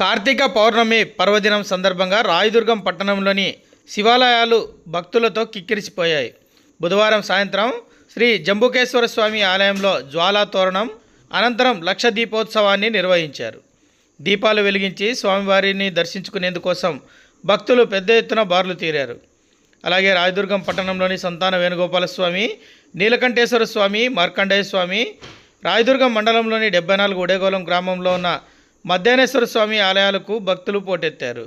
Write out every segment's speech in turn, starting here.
కార్తీక పౌర్ణమి పర్వదినం సందర్భంగా రాయదుర్గం పట్టణంలోని శివాలయాలు భక్తులతో కిక్కిరిసిపోయాయి. బుధవారం సాయంత్రం శ్రీ జంబుకేశ్వర స్వామి ఆలయంలో జ్వాలా తోరణం అనంతరం లక్ష దీపోత్సవాన్ని నిర్వహించారు. దీపాలు వెలిగించి స్వామివారిని దర్శించుకునేందుకోసం భక్తులు పెద్ద ఎత్తున బార్లు తీరారు. అలాగే రాయదుర్గం పట్టణంలోని సంతాన వేణుగోపాల స్వామి నీలకంఠేశ్వర స్వామి మార్కండేయ స్వామి రాయదుర్గం మండలంలోని డెబ్బై నాలుగు ఉడేగోళం గ్రామంలో ఉన్న మధ్యాహ్నేశ్వర స్వామి ఆలయాలకు భక్తులు పోటెత్తారు.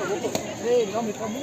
Eh, non, mais pas moi.